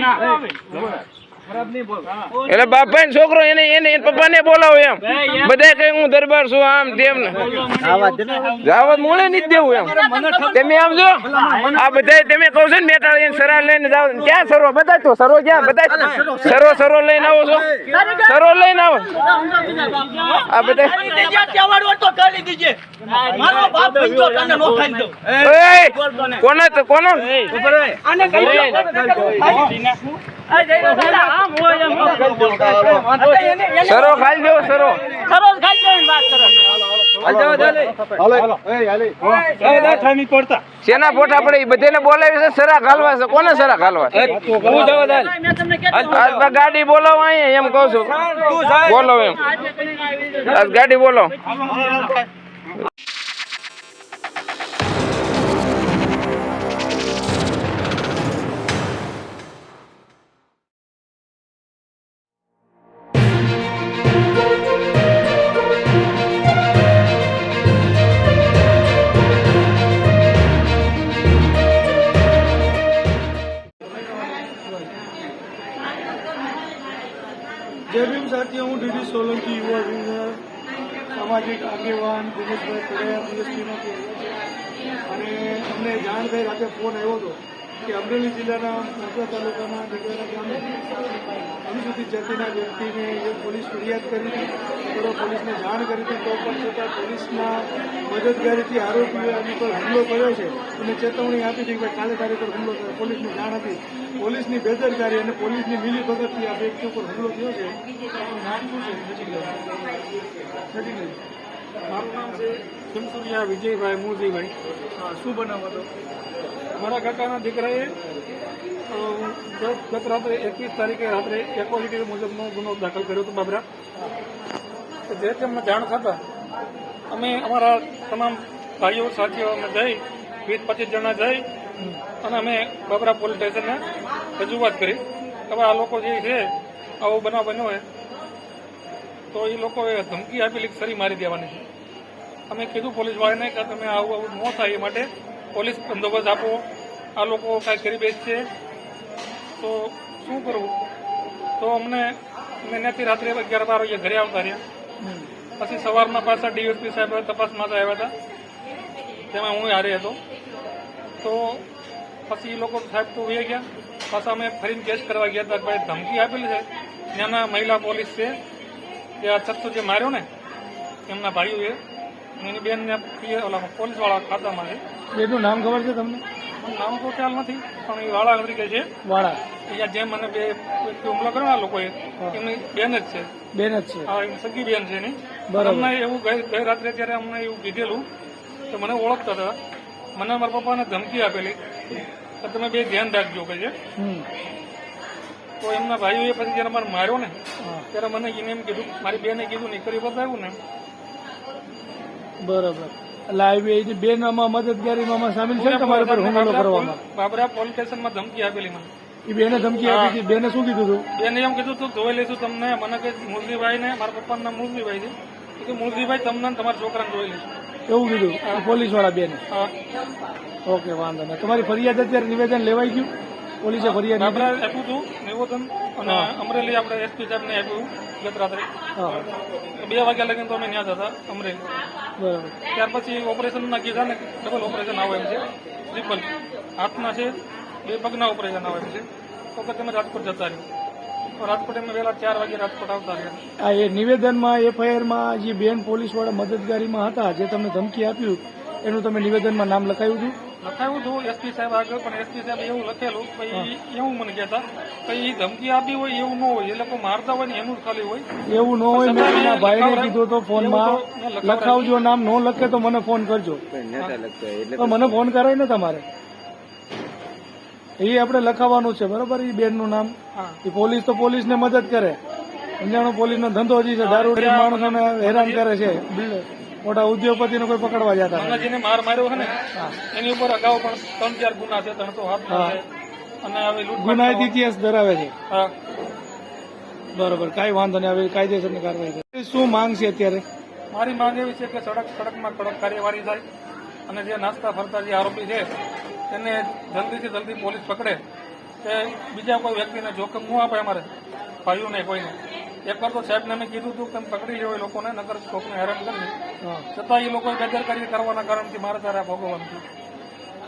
Not moving. એટલે બાપા ને છોકરો એને એને પપ્પા ને બોલાવો એમ. બધા કઈ હું દરબાર છું આમ તેમ ને. જાવત મોડે નહીં દેવું એમ. તમે આમ જો. આ બધા તમે કહો છો ને મેટાળી એને સરા લઈને જાવ ક્યાં સરો? બધા તો સરો ક્યાં? બધા સરો સરો લઈને આવો છો? સરો લઈને આવો. આ બધા મારો બાપ બીજો તને નો ખાઈ દઉં. ઓય કોનો તો કોનો? સરો, ખાલી દેવો સરો. સરો ખાલી દેવો વાત કરો ફોટા પડે? બધાને બોલાવી છે, સરા ઘાલવા છે. કોને સરા ઘાલવા ગાડી બોલાવો અહીંયા, એમ કહું છું. બોલો એમ. ગાડી બોલો સોલંકી યુવા વિંગર સામાજિક આગેવાન દિનેશભાઈ પટેલ અને અમને જાણ થઈ રાતે ફોન આવ્યો હતો. કે અમરેલી જિલ્લાના મોટા તાલુકાના દિગરા ગામે અનુસૂચિત જાતિના વ્યક્તિને જે પોલીસ ફરિયાદ કરી હતી. થોડો પોલીસને જાણ કરી હતી. તો પણ છતાં પોલીસના મદદગારીથી આરોપીએ એની પર હુમલો કર્યો છે અને ચેતવણી આપી હતી કે કાલે તારીખ પર હુમલો કર્યો પોલીસની જાણ હતી. પોલીસની બેદરકારી અને પોલીસની મિલીભગતથી આ વ્યક્તિ ઉપર હુમલો થયો છે. નામ શું છે? નજીક નજીક મારું નામ છે શમસુરિયા વિજયભાઈ મૂળજીભાઈ શું બનાવ હતો મારા કાકાના દીકરાએ ગત રાત્રે એકવીસ તારીખે રાત્રે એક્વાલિટી મુજબનો ગુનો દાખલ કર્યો હતો બાબરા. જે તેમને જાણ થતા, અમે અમારા તમામ ભાઈઓ, સાથીઓ અમે જઈ, વીસ પચીસ જણા જઈ, અને અમે બાબરા પોલીસ સ્ટેશનને રજૂઆત કરી. હવે આ લોકો જે છે, આવો બનાવ બન્યો હોય, તો એ લોકોએ ધમકી આપેલી સરી મારી દેવાની છે. અમે કીધું પોલીસ વાળાને કે તમે આવું આવું ન થાય એ માટે પોલીસ બંદોબસ્ત આપો. આ લોકો કાંઈ કરી બેસશે તો શું કરવું? તો અમને અમે ત્યાંથી રાત્રે અગિયાર બાર વાગે ઘરે આવતા રહ્યા. પછી સવારમાં પાછા ડીએસપી સાહેબ તપાસ માટે આવ્યા હતા. તેમાં હું હારે હતો. તો પછી એ લોકો સાહેબ તો વહી ગયા. પાછા અમે ફરીને કેસ કરવા ગયા હતા ભાઈ ધમકી આપેલી છે. ત્યાંના મહિલા પોલીસ છે. આ છત્તો જે માર્યો ને, એમના ભાઈઓએ એની બેનને પોલીસવાળા ખાતામાં છે. એનું નામ ખબર છે તમને? નામ તો ખ્યાલ નથી પણ એ વાળા તરીકે છે. વાળા. અહીંયા જેમ મને બે હુમલો કર્યો લોકોએ એમની બેન જ છે. બેન જ છે. હા એમ સગી બેન છે એની. અમને એવું ગઈ રાત્રે ત્યારે અમને એવું કીધેલું કે મને ઓળખતા હતા. મને મારા પપ્પાને ધમકી આપેલી. કે તમે બે ધ્યાન રાખજો કે છે? તો એમના ભાઈઓએ પછી જ્યારે મારે માર્યો ને ત્યારે મને એને એમ કીધું મારી બેને કીધું નહીં કરી બતાવ્યું ને બરાબર. એટલે આવી એની બેન આમાં મદદગારીમાં સામેલ છે ને તમારા પર હુમલો કરવામાં? બાબરા પોલીસ સ્ટેશનમાં ધમકી આપેલી મને. એ બેને ધમકી આપી હતી. બેને શું કીધું હતું બેને એમ કીધું તું જોઈ લઈશું તમને મને કે મુરલીભાઈ ને મારા પપ્પાનું નામ મુરલીભાઈ છે. કે મુરલીભાઈ તમને ને તમારા છોકરાને જોઈ લઈશું એવું કીધું? પોલીસવાળા બેને? ઓકે વાંધો નહીં. તમારી ફરિયાદ અત્યારે નિવેદન લેવાઈ ગયું? પોલીસે ફરિયાદ આપ્યું હતું નિવેદન અને અમરેલી આપણે એસપી સાહેબને આપ્યું ગત રાત્રે. બે વાગ્યા લગીને તો અમે ત્યાં જતા હતા અમરેલી. બરાબર. ત્યાર પછી ઓપરેશનના કીધા ને ડબલ ઓપરેશન આવે એમ છે ટ્રિપલ. હાથના છે બે પગના ઓપરેશન આવે એમ છે. તો કે તમે રાજકોટ જતા રહ્યો. રાજકોટ અમે વહેલા ચાર વાગે રાજકોટ આવતા રહ્યા. આ એ નિવેદનમાં એફઆઈઆરમાં જે બેન પોલીસવાળા મદદગારીમાં હતા જે તમને ધમકી આપ્યું એનું તમે નિવેદનમાં નામ લખાયું હતું? લખાયું હતું એસપી સાહેબ આગળ પણ એસપી સાહેબ એવું લખેલું કે એવું મને કહેતા કે એ ધમકી આપી હોય એવું ન હોય એ લોકો મારતા હોય ને એનું જ ખાલી હોય. એવું ન હોય મેં એના ભાઈને કીધું તો ફોનમાં લખાવજો નામ ન લખે તો મને ફોન કરજો. તો મને ફોન કરાય ને તમારે? એ આપણે લખાવવાનું છે બરોબર? એ બેનનું નામ. એ પોલીસ તો પોલીસને મદદ કરે. પોલીસ પોલીસનો ધંધો હજી છે દારૂ માણસોને હેરાન કરે છે. મોટા ઉદ્યોગપતિને કોઈ પકડવા જતા અને જેને માર માર્યો છે ને એની ઉપર અગાઉ પણ ત્રણ ચાર ગુના છે ત્રણસો હાથ છે અને હવે ગુનાહિત ઇતિહાસ ધરાવે છે. હા. બરોબર કાંઈ વાંધો નહીં હવે કાયદેસરની કાર્યવાહી કરે શું માંગ છે અત્યારે? મારી માંગ એવી છે કે સડક સડકમાં કડક કાર્યવાહી થાય અને જે નાસ્તા ફરતા જે આરોપી છે તેને જલ્દીથી જલ્દી પોલીસ પકડે. કે બીજા કોઈ વ્યક્તિને જોખમ ન આપે અમારે ભાઈઓને કોઈને. એક વાર તો સાહેબને મેં કીધું હતું તમે પકડી લેવો એ લોકોને નગર કોકને હેરાન કરી હા. છતાં એ લોકોએ બેદરકારી કરવાના કારણથી મારે ત્યારે આ ભોગવવાનું થયું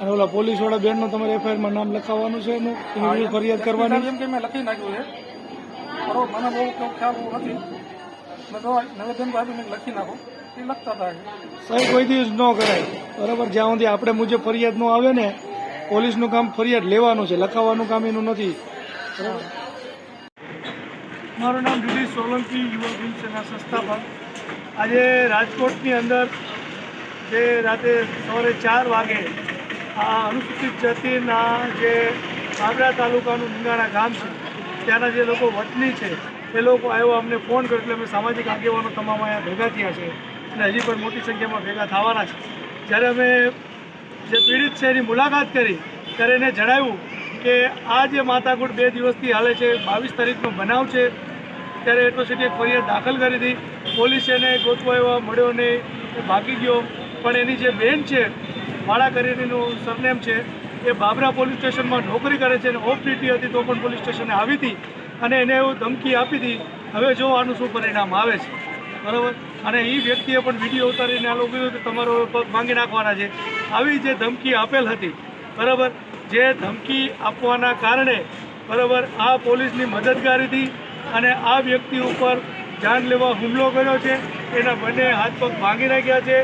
અને ઓલા પોલીસવાળા બેનનું તમારે એફઆઈઆરમાં નામ લખાવવાનું છે એનું? એની ફરિયાદ કરવાની? જેમ કે મેં લખી નાખ્યું છે. બરોબર મને બહુ ખ્યાલ નથી. મેં તો નવેદન બાજુ મેં લખી નાખો. એ લખતા હતા. સાહેબ કોઈ દિવસ ન કરાય. બરાબર જ્યાં સુધી આપણે મુજબ ફરિયાદ ન આવે ને પોલીસનું કામ ફરિયાદ લેવાનું છે લખાવવાનું કામ એનું નથી. બરાબર? મારું નામ દિલીપ સોલંકી યુવા ભીમસેના સંસ્થાપક આજે રાજકોટની અંદર જે રાતે સવારે ચાર વાગે આ અનુસૂચિત જાતિના જે આગ્રા તાલુકાનું નિંગાણા ગામ છે, ત્યાંના જે લોકો વતની છે, એ લોકો આવ્યો, અમને ફોન કર્યો, એટલે અમે સામાજિક આગેવાનો તમામ અહીંયા ભેગા થયા છે, અને હજી પણ મોટી સંખ્યામાં ભેગા થવાના છે. જ્યારે અમે જે પીડિત છે એની મુલાકાત કરી, ત્યારે એને જણાવ્યું કે આ જે માથાકૂટ બે દિવસથી હાલે છે, બાવીસ તારીખનો બનાવ છે, ત્યારે એટ્રોસિટીએ ફરિયાદ દાખલ કરી હતી પોલીસે એને ગોતવા એવા મળ્યો નહીં ભાગી ગયો. પણ એની જે બેન છે માળા કરીનું સરનેમ છે, એ બાબરા પોલીસ સ્ટેશનમાં નોકરી કરે છે અને ઓફ ડ્યુટી હતી તો પણ પોલીસ સ્ટેશને આવી હતી અને એને એવું ધમકી આપી હતી હવે જો આનું શું પરિણામ આવે છે? બરાબર? અને એ વ્યક્તિએ પણ વીડિયો ઉતારીને આ લોકો તમારો પગ માંગી નાખવાના છે. આવી જે ધમકી આપેલ હતી, બરાબર? જે ધમકી આપવાના કારણે બરાબર આ પોલીસની મદદગારીથી અને આ વ્યક્તિ ઉપર જાન લેવા હુમલો કર્યો છે. એના બંને હાથ પગ ભાંગી નાખ્યા છે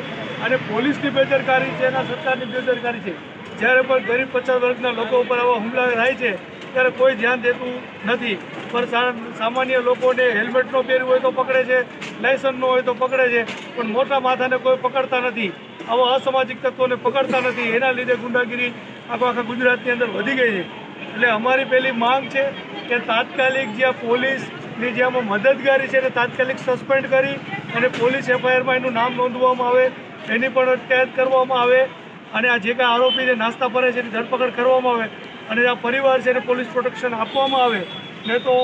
અને પોલીસની બેદરકારી છે, એના સરકારની બેદરકારી છે. જ્યારે પણ ગરીબ પચાસ વર્ગના લોકો ઉપર આવા હુમલા થાય છે, ત્યારે કોઈ ધ્યાન દેતું નથી. પણ સામાન્ય લોકોને હેલ્મેટ પહેર્યું હોય તો પકડે છે, લાયસન્સ હોય તો પકડે છે, પણ મોટા માથાને કોઈ પકડતા નથી. આવા અસામાજિક તત્વોને પકડતા નથી. એના લીધે ગુંડાગીરી આખા આખા ગુજરાતની અંદર વધી ગઈ છે. એટલે અમારી પહેલી માંગ છે કે તાત્કાલિક જ્યાં પોલીસની જે આમાં મદદગારી છે એને તાત્કાલિક સસ્પેન્ડ કરી અને પોલીસ એફઆઈઆરમાં એનું નામ નોંધવામાં આવે, એની પણ અટકાયત કરવામાં આવે અને આ જે કાંઈ આરોપી જે નાસ્તા ફરે છે એની ધરપકડ કરવામાં આવે અને આ પરિવાર છે એને પોલીસ પ્રોટેક્શન આપવામાં આવે. ને તો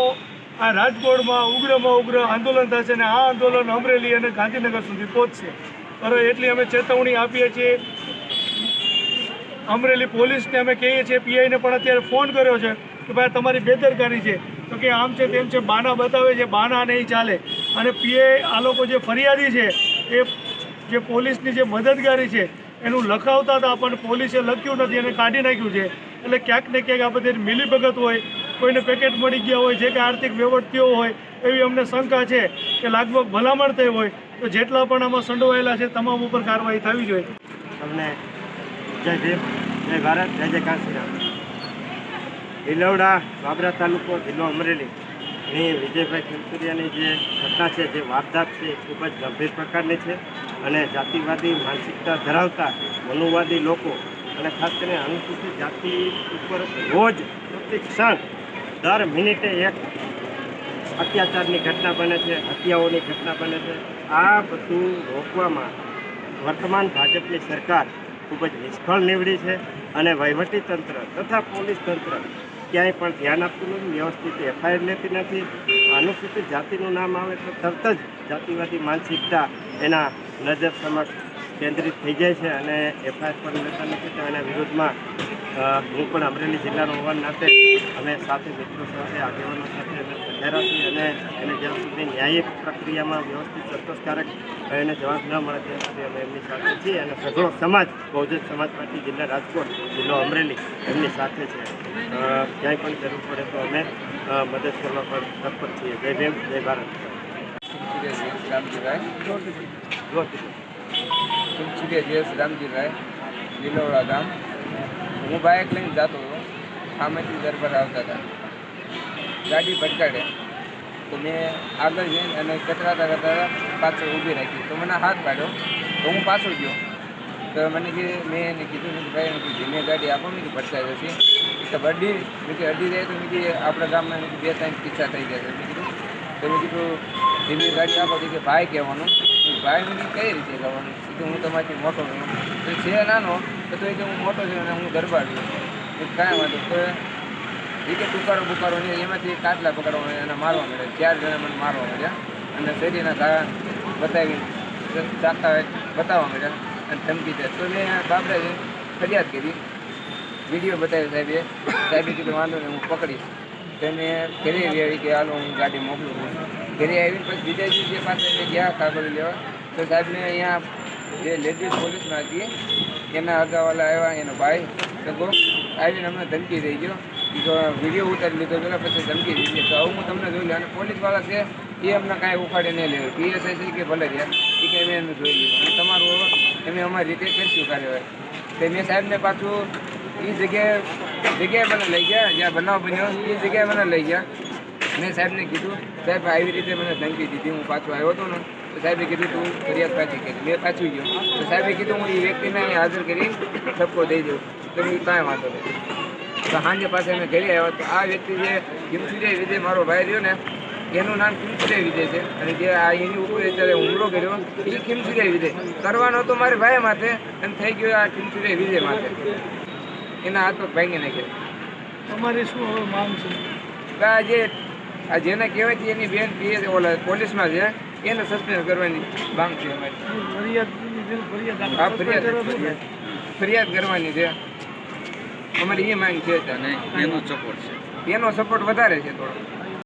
આ રાજકોટમાં ઉગ્રમાં ઉગ્ર આંદોલન થશે અને આ આંદોલન અમરેલી અને ગાંધીનગર સુધી પહોંચશે. બરાબર એટલી અમે ચેતવણી આપીએ છીએ અમરેલી પોલીસને અમે કહીએ છીએ, પીઆઈને પણ અત્યારે ફોન કર્યો છે કે ભાઈ તમારી બેદરકારી છે. તો કે આમ છે તેમ છે, બાના બતાવે છે, બાના નહીં ચાલે. અને પીઆઈ આ લોકો જે ફરિયાદી છે, એ જે પોલીસની જે મદદગારી છે, એનું લખાવતા હતા, પણ પોલીસે લખ્યું નથી અને કાઢી નાખ્યું છે. એટલે ક્યાંક ને ક્યાંક આ બધી મિલીભગત હોય, કોઈને પેકેટ મળી ગયા હોય, જે કે આર્થિક વ્યવહાર થયો હોય, એવી અમને શંકા છે કે લગભગ ભલામણ થઈ હોય, તો જેટલા પણ આમાં સંડોવાયેલા છે, તમામ ઉપર કાર્યવાહી થવી જોઈએ. તમને જય ભીમ, જય ભારત, જય જય કાશીરામ. ભીલવડા બાબરા તાલુકો, જિલ્લો અમરેલી. ની વિજયભાઈ ખીમસુરિયાની જે ઘટના છે, જે વારદાત છે, એ ખૂબ જ ગંભીર પ્રકારની છે અને જાતિવાદી માનસિકતા ધરાવતા મનુવાદી લોકો અને ખાસ કરીને અનુસૂચિત જાતિ ઉપર રોજ ક્ષણ દર મિનિટે એક અત્યાચારની ઘટના બને છે, હત્યાઓની ઘટના બને છે. આ બધું રોકવામાં વર્તમાન ભાજપની સરકાર ખૂબ જ નિષ્ફળ નીવડી છે અને વહીવટી તંત્ર તથા પોલીસ તંત્ર ક્યાંય પણ ધ્યાન આપતું નથી, વ્યવસ્થિત એફઆઈઆર લેતી નથી, અનુસૂચિત જાતિનું નામ આવે તો તરત જ જાતિવાદી માનસિકતા એના નજર સમક્ષ કેન્દ્રિત થઈ જાય છે અને એફઆઈઆર પણ લેતા નથી. તો એના વિરોધમાં હું પણ અમરેલી જિલ્લાનો હોવાના નાતે અમે સાથે મિત્રો સાથે આગેવાનો સાથે પધાર્યા અને એને જ્યાં સુધી ન્યાયિક પ્રક્રિયામાં વ્યવસ્થિત સંતોષકારક એને જવાબ ન મળે ત્યાં સુધી અમે એમની સાથે છીએ અને સઘળો સમાજ, બહુજન સમાજ પાર્ટી જિલ્લા રાજકોટ, જિલ્લો અમરેલી એમની સાથે છે. ક્યાંય પણ જરૂર પડે તો અમે મદદ કરવા પણ તત્પર છીએ. જય ભીમ, જય ભારત. સુખી રામજી રાય, લીલોડા ગામ? હું બાઇક લઈને જતો હતો. સામેથી દરબાર આવતા હતા. ગાડી ભટકાડે. તો મેં આગળ જઈને અને કચરાતા કરતા પાછળ ઊભી રાખી. તો મને હાથ પાડ્યો. તો હું પાછો ગયો. તો મને કે મેં એને કીધું મેં ભાઈ મેં ધીમે ગાડી આપો. મેં ભટકાઈ જશે. તો અડી મેં અડી જાય તો મેં કીધું આપણા ગામમાં બે ત્રણ કિસ્સા થઈ ગયા મેં કીધું, તો મેં કીધું ધીમે ગાડી આપો કે ભાઈ કહેવાનું. ભાઈ મેં કઈ રીતે કહેવાનું? કીધું, હું તમારાથી મોટો છું. તો છે નાનો, તો એ કે હું મોટો છું અને હું ગરબા છું. કાંઈ વાંધો. તો એ કે ટુકારો બુકારો નહીં, એમાંથી કાટલા પકડવા અને મારવા મળ્યા ચાર જણા મને મારવા મળ્યા અને શરીરના કારણ બતાવી ચાકતા બતાવવા મળ્યા અને ધમકી દે તો મેં બાપરે ફરિયાદ કરી. વીડિયો બતાવ્યો સાહેબે. સાહેબે કીધું વાંધો નહીં, હું પકડીશ. તેને ઘરે આવી કે હાલો, હું ગાડી મોકલું ઘરે આવીને પછી બીજા દિવસે પાસે ગયા, કાગળ લેવા. તો સાહેબને અહીંયા જે લેડીઝ પોલીસમાં હતી, એના અગાવાલા આવ્યા, એનો ભાઈ. સગો આવીને અમને ધમકી દઈ ગયો. તો વીડિયો ઉતારી લીધો પેલા પછી ધમકી દીધી. તો હું તમને જોઈ લઉં. અને પોલીસવાળા છે, એ અમને કાંઈ ઉખાડે નહીં લેવું. પીએસઆઈ છે કે ભલે રહ્યા, એ કે અમે એમને જોઈ લીધું અને તમારું અમે અમારી રીતે કરીશું કાર્યવાહી. તે મેં સાહેબને પાછું એ જગ્યાએ જગ્યાએ મને લઈ ગયા, જ્યાં બનાવ બન્યો એ જગ્યાએ મને લઈ ગયા. મેં સાહેબને કીધું, સાહેબ, આવી રીતે મને ધમકી દીધી. હું પાછો આવ્યો હતો ને. તો સાહેબે કીધું, તું ફરિયાદ પાછી કરી. મેં પાછું ગયો. તો સાહેબે કીધું, હું એ વ્યક્તિને હાજર કરી ઠપકો દઈ દઉં. તો હું કાંઈ વાંધો નહીં. તો સાંજે પાસે અમે ઘરે આવ્યા તો આ વ્યક્તિ જે કિમસુજય વિજય મારો ભાઈ રહ્યો ને એનું નામ કિમસુજય વિજય છે. અને જે આ એની ઉપર અત્યારે હુમલો કર્યો એ કિમસુજય વિજય. કરવાનો હતો મારે ભાઈ માથે અને થઈ ગયો આ કિમસુજય વિજય માથે. એના હાથ પગ ભાંગી નાખ્યા. તમારી શું હવે માંગ છે? આ જે આ જેને કહેવાય છે એની બેન પીએ ઓલા પોલીસમાં છે એને સસ્પેન્ડ કરવાની માંગ છે અમારી. ફરિયાદ કરવાની છે. અમારી એ માંગ છે અત્યારે. એનો સપોર્ટ વધારે છે થોડો